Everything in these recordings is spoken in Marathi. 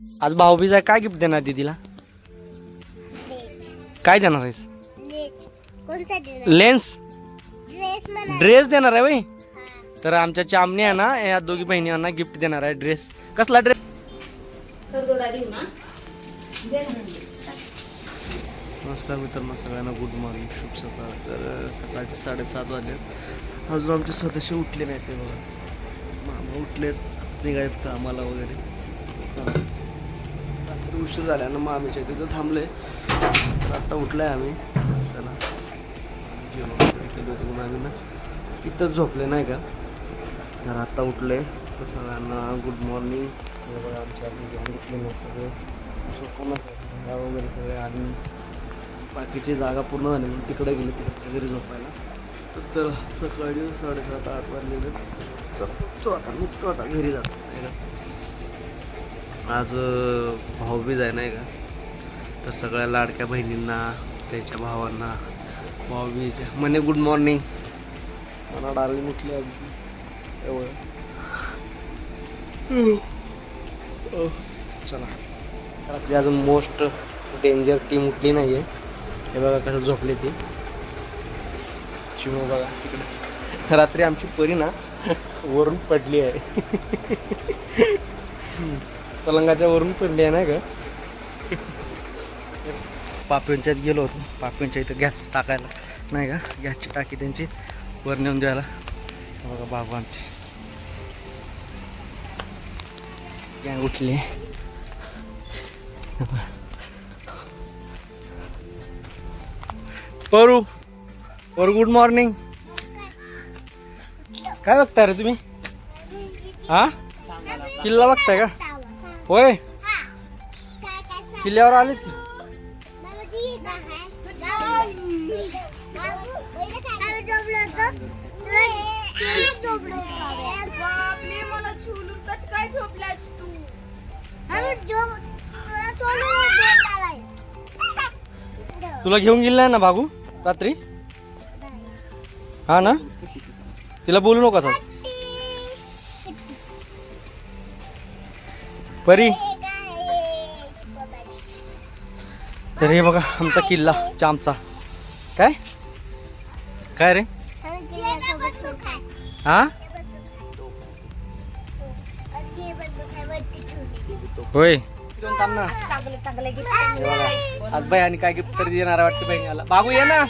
आज भाऊबीज आहे काय गिफ्ट देणार दीदीला? काय देणार आहेस? लेन्स ड्रेस देणार? आहे हा. तर आमच्या चामणी आहे ना या दोघी बहिणींना गिफ्ट देणार आहे ड्रेस कसला ड्रेस नमस्कार मित्रांनो सगळ्यांना गुड मॉर्निंग शुभ सकाळ. तर सकाळचे साडेसात वाजले अजून आमचे सदस्य उठले नाही ते बघा. मामा उठलेत निघायत कामाला वगैरे. उशीर झाला ना आम्ही तिथं थांबले तर आत्ता उठलं आहे आम्ही. चला. जेवण आम्ही ना. तिथंच झोपले नाही का? तर आत्ता उठले तर सगळ्यांना गुड मॉर्निंग बघा आमच्या घेतले सगळे. झोपूनच वगैरे सगळे आणि बाकीची जागा पूर्ण झाली म्हणून तिकडे गेले तिकडच्या घरी झोपायला. तर चल सकाळी साडेसात आठ वाजले चल. तो आता निघतो आता घरी जातो. नाही का आज भाऊबीज आहे नाही का? तर सगळ्या लाडक्या बहिणींना त्यांच्या भावांना भाऊबीज म्हणे गुड मॉर्निंग मला डार्लिंग उठली अगदी. एवढं. चला. रात्री अजून मोस्ट डेंजर टीम उठली नाही आहे हे बघा कसं झोपले ती. चिमू बघा तिकडे. रात्री आमची परी ना वरून पडली आहे. पलंगाच्या वरून पडली आहे नाही का पापिंच्यात गेलो होतो. पापिंच्या इथं गॅस टाकायला. नाही का गॅसची टाकी त्यांची वर नेऊन द्यायला. बघा बाबू गॅंग उठली. परू परू गुड मॉर्निंग काय बघताय रे तुम्ही? हा? किल्ला बघताय का? होय? किल्ल्यावर आलेच तुला घेऊन गेली नाही ना भागू रात्री? हा ना? तिला बोलू नका सर परी. तर हे बघा आमचा किल्ला चामचा. काय? काय रे? हा? होय. हे. आज बाई आणि काय गिफ्ट तरी देणार वाटतं बहिणीला. बाबू ये ना.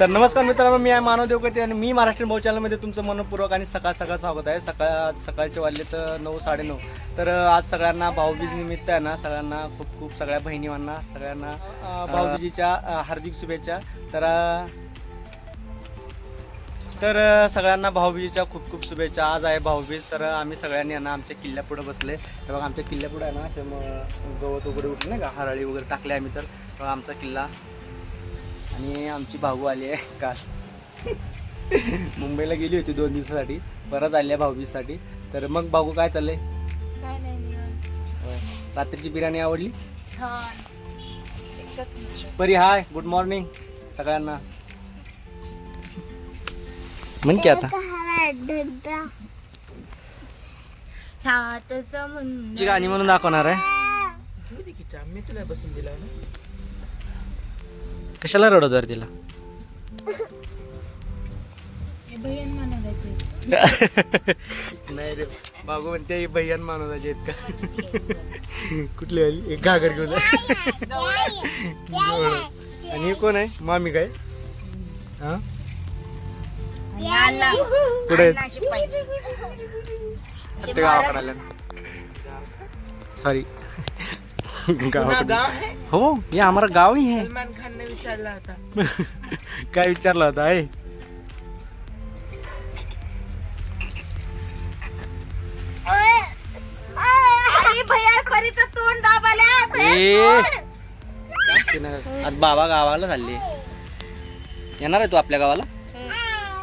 तर नमस्कार मित्रांनो मी आहे मानव देवकते आणि मी महाराष्ट्र भाऊ चॅनलमध्ये तुमचं मनपूर्वक आणि सकाळ सकाळ स्वागत आहे. सकाळ सकाळचे वाजले तर नऊ साडेनऊ तर आज सगळ्यांना भाऊबीज निमित्त आहे ना सगळ्यांना खूप खूप सगळ्या बहिणींना सगळ्यांना भाऊबीजीच्या हार्दिक शुभेच्छा. तर तर सगळ्यांना भाऊबीजीच्या खूप खूप शुभेच्छा. आज आहे भाऊबीज तर आम्ही सगळ्यांनी आहे ना आमच्या किल्ल्यापुढे बसले. तर बघा आमच्या किल्ल्यापुढे आहे ना गवत वगैरे उठले नाही का हरळी वगैरे टाकले आम्ही तर आमचा किल्ला आणि आमची भाऊ आली आहे काल. मुंबईला गेली होती दोन दिवसासाठी. परत आली आहे भाऊबीजसाठी. तर मग भाऊ काय चाललंय? काय नाही निवांत. होय. रात्रीची बिर्याणी आवडली? छान. एकच परी हाय. गुड मॉर्निंग सगळ्यांना. म्हण की आता. सात समुंदर गाणी म्हणून दाखवणार आहे. घेऊ दे की चहा. मी तुला बसून दिला ना. कशाला रडत तर तिला नाही रे बाबू म्हणते भैयान मानवताचे आहेत का? कुठली आली एक घागर घेऊन आणि हे कोण आहे? मामी काय? हा? कुठे गावाकडे सॉरी गावाकडे गाव आहे? हो ये हमारा गाव ही है विचारला होता. काय विचारलं होता आहे भैया खरी तर तोंड दाबाल्या ए! आज बाबा गावाला चालली. येणार आहे तू आपल्या गावाला?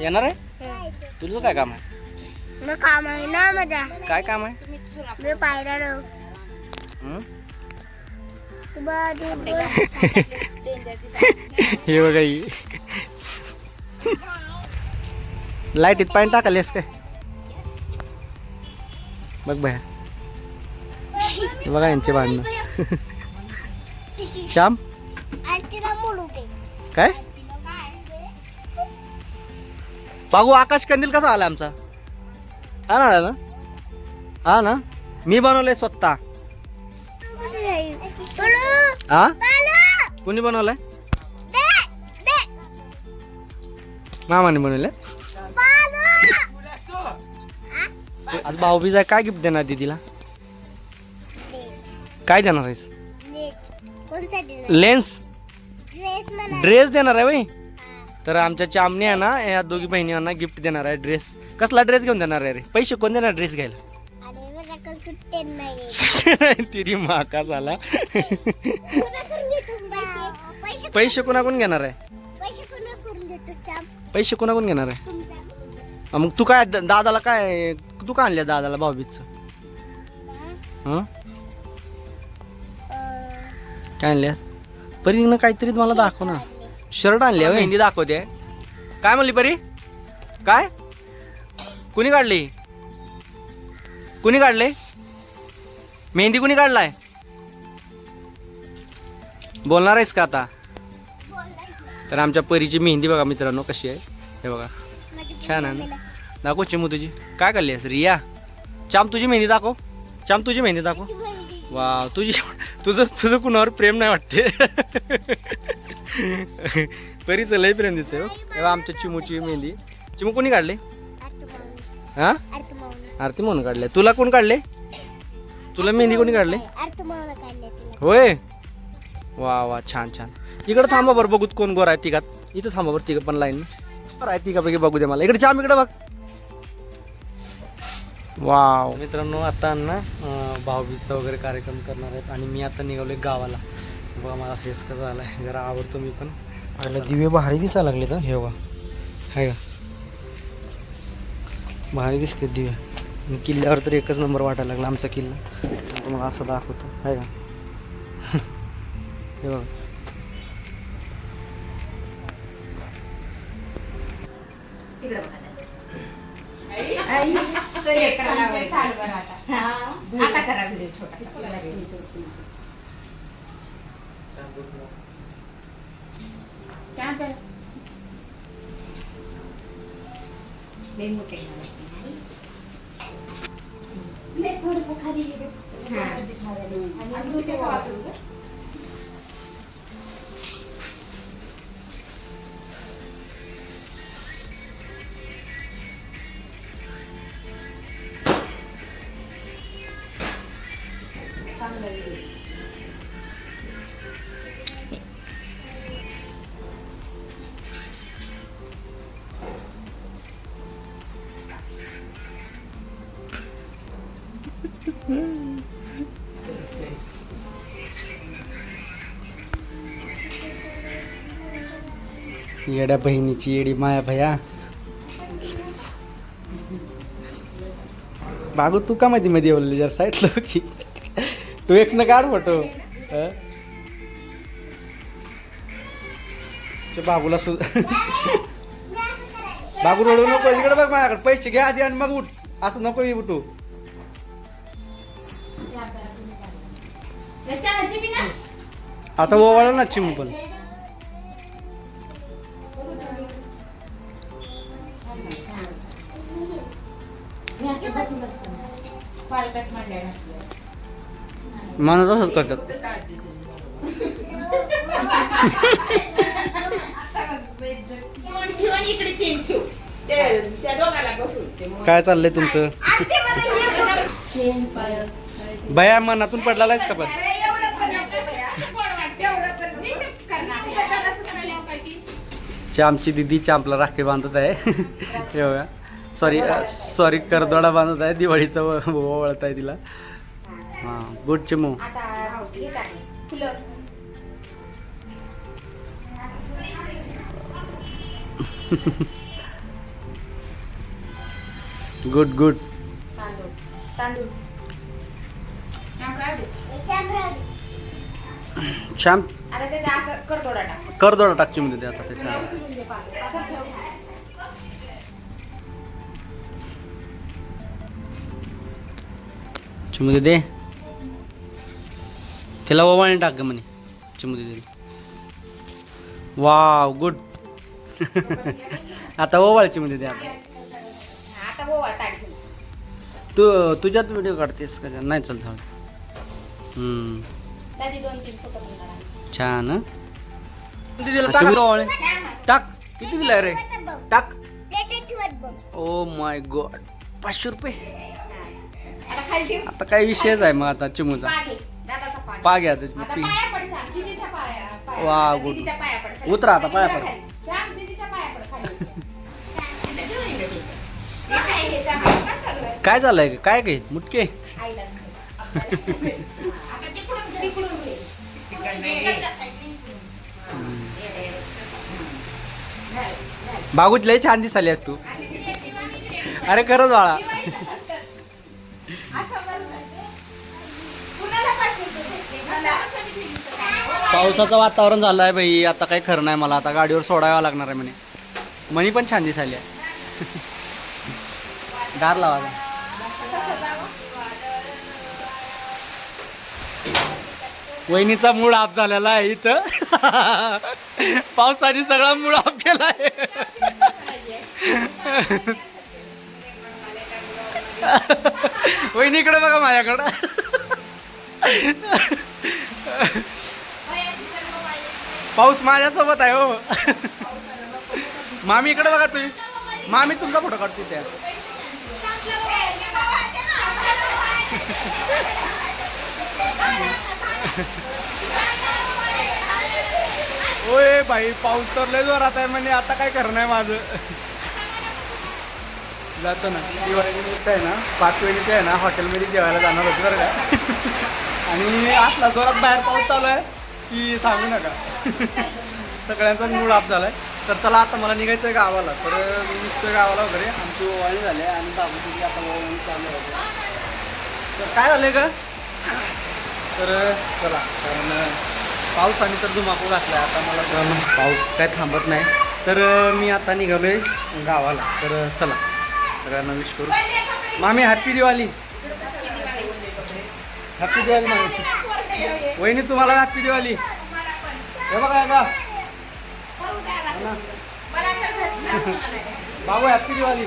येणार आहे? तुझं काय काम आहे? काम आहे ना माझा काय काम आहे? मी पाहिलं हे बघा लाईटीत पाणी टाकालेस काय? बघ बाया बघा यांचे भांडणं. श्याम? काय? बागू आकाश कंदील कसा आला आमचा? हा ना हा ना? मी बनवलंय स्वतः. हा बोलू! कोणी बनवलंय? मामाने बनवलंय? बोलू! आज भाऊबीज काय गिफ्ट देणार दीदीला? काय देणार आहेस? लेन्स ड्रेस देणार आहे बाई तर आमच्या चामणी आहे ना या दोघी बहिणींना गिफ्ट देणार आहे ड्रेस कसला ड्रेस घेऊन देणार आहे रे? पैसे कोण देणार ड्रेस घ्यायला? सुट्टे नाही तिरी माका झाला. पैसे कोणाकडून घेणार आहे? पैसे कोणाकडून घेणार आहे? मग तू काय दादाला काय तू काय आणल्या दादाला भाऊबीजचं? हं? काय आणल्या परीनं काहीतरी मला दाखव ना. शर्ट आणली मेहंदी दाखवते. काय म्हणली परी? काय? कुणी काढली? कुणी काढले? मेहंदी कुणी काढलाय? बोलणार आहेस का आता? तर आमच्या परीची मेहंदी बघा मित्रांनो कशी आहे. हे बघा. छान आहे ना? दाखव चिमू तुझी. काय काढली आहेस? रिया? चाम तुझी मेहंदी दाखव. चाम तुझी मेहंदी दाखव. वा तुझी तुझं तुझं कुणावर प्रेम नाही वाटते. परीचं लय प्रेम दिसते हो. तेव्हा आमच्या चिमूची मेहंदी. चिमू कोणी काढले? हा? आरती म्हणून काढले. तुला कोण काढले? तुला मेहंदी कोणी काढले? होय? वा वा छान छान. इकडे थांबा बरं बघूत कोण गोर आहे तिघात. इथं थांबा बरं तिघं पण लाईन. बरं आहे तिघापैकी बघू दे मला. इकडे जाम इकडे बघ. वाव. मित्रांनो आता ना अं, भाऊबीजचा वगैरे कार्यक्रम करणार आहेत आणि मी आता निघालोय गावाला. बघा मला फेस कसा झाला आहे जरा आवडतो मी पण. आणि दिवे भारी दिसायला लागले तर हे बघा. आहे का? भारी दिसते दिवे. किल्ल्यावर तर एकच नंबर वाटायला लागला आमचा किल्ला. तुम्हाला असं दाखवतो. आहे का? हे बघा. बुखारी येड्या बहिणीची येडी माया भया. बाबू तू का मध्ये मध्ये बोलली जर साईडला की तू एक न काढ फोटो बाबूला सुद्धा बाबू रडू नको इकडे बघ माझ्याकडे. पैसे घ्या आधी आणि मग उठ. असं नको उठू आता ओवाळा ना चिमू पण. मला तसंच करतात. काय चाललंय तुमचं? बया मनातून पडलेला आहेस का पण? आमची दिदी चांपला राखी बांधत आहे. हे बघा. सॉरी सॉरी करदोडा बांधत आहे. दिवाळीचा ओवळत आहे तिला. हां good Chimu. Good good. Shyam? करदोडा टाक. चिमू दे आता त्याच्या. चिमू दे तिला ओवाळणी टाक ग म्हणे. चिमुदी तरी वाव गुड. आता ओवाळ चिमुदी दे आता. तू तुझ्यात व्हिडिओ काढतेस का नाही चल थांब हम्म, दादी दोन तीन फोटो बनणार आहे. छान हं? चिमुदी टाक ओवाळणी. टाक किती दिलाय रे टाक ओ माय गॉड पाचशे रुपये आता खाली ठेव आता काय विषयच आहे मग आता चिमूचा पागे दादाचा पाग पा घ्या आता आता पी. पाया पड छान दीदीच्या पाया पाया वा, आता गुड. दीदीच्या पाया पड चल. उतरा आता, पाया उतरा पड. खाली. छान दीदीच्या पाया पड खाली इथं ठेव इकडे ठेव. हे काय हे चहा काय चालू आहे? काय झालंय काय काय मुटके आईला नको. आता. बागूत लय छान दिसाली आहेस तू. अरे खरंच बाळा. पावसाचं वातावरण झालं आहे बाई आता काही खरं नाही मला. आता गाडीवर सोडावं लागणार आहे म्हणे. मणी पण छान दिसायली आहे. दार लावा वहिनीचा मूळ आप झालेला आहे इथं. पावसाने सगळा मूळ आप केला आहे. वहिनीकडे बघा माझ्याकडं. पाऊस माझ्यासोबत आहे हो. मामी इकडे बघा तुम्ही. मामी तुमचा फोटो काढते त्या ओय बाई पाऊस तर लय जोरात आहे म्हणजे आता काय करणार आहे माझं? जातो ना. दिवाळीनिमित्त आहे ना पाच वेळी आहे ना हॉटेलमध्ये जेवायला जाणार होतं बरं का. आणि असला जोरात बाहेर पाऊस चालू आहे की सांगू नका. सगळ्यांचा मूड झाला झालाय. तर चला आता मला निघायचं आहे गावाला. तर मी निघतोय गावाला वगैरे. आमची ओवाळी झाली आहे आणि बाबूची आता ओवाळी चालू आहे. तर काय झालंय का तर चला कारण पाऊस आणि तर धुमाकू घातला आता मला कारण पाऊस काय थांबत नाही. तर मी आता निघालो आहे गावाला. तर चला सगळ्यांना विश करू. मामी हॅपी दिवाळी. हॅपी दिवाळी मामी वहिनी तुम्हाला हॅपी दिवाळी. हे बघा हे बाबू हॅपी दिवाळी.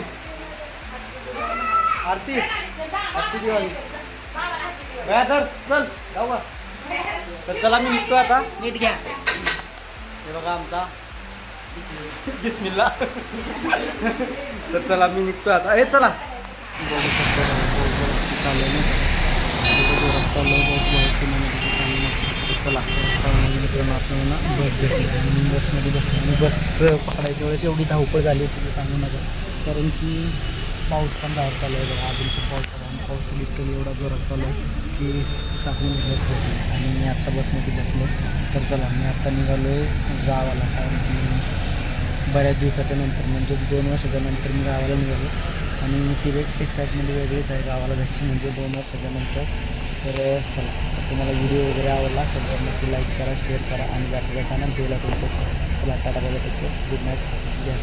आरती. हॅपी दिवाळी. तर चल. जाऊ का? तर चला मी निघतो आता. नीट घ्या. हे बघा आमचा. बिस्मिल्ला तर चला मी निघतो आता. हे चला. चला. मित्रांनो आपण ना बस घेतली आणि बसमध्ये बसलो आणि बसचं पकडायच्या वेळेस एवढी धावपळ झाली होती सांगू नका. कारण की पाऊस पण बाहेर चालू आहे बघा. अजून खूप पाऊस चालू आहे आणि पाऊस लिटरली एवढा जोरात चालू आहे. की सांगून घेत होती आणि मी आत्ता बसमध्ये बसलो. तर चला मी आत्ता निघालो आहे गावाला. कारण की बऱ्याच दिवसाच्या नंतर म्हणजे दोन वर्षाच्या नंतर मी गावाला निघालो. आणि ती एक एक्साइटमेंट वेगळीच आहे गावाला जशी म्हणजे दोन वर्षाच्या नंतर तर चला तर तुम्हाला व्हिडिओ वगैरे आवडला तर नक्की लाईक करा शेअर करा आणि जाता जाताना बेल ऐकून चला टाटा बघत गुड नाईट जय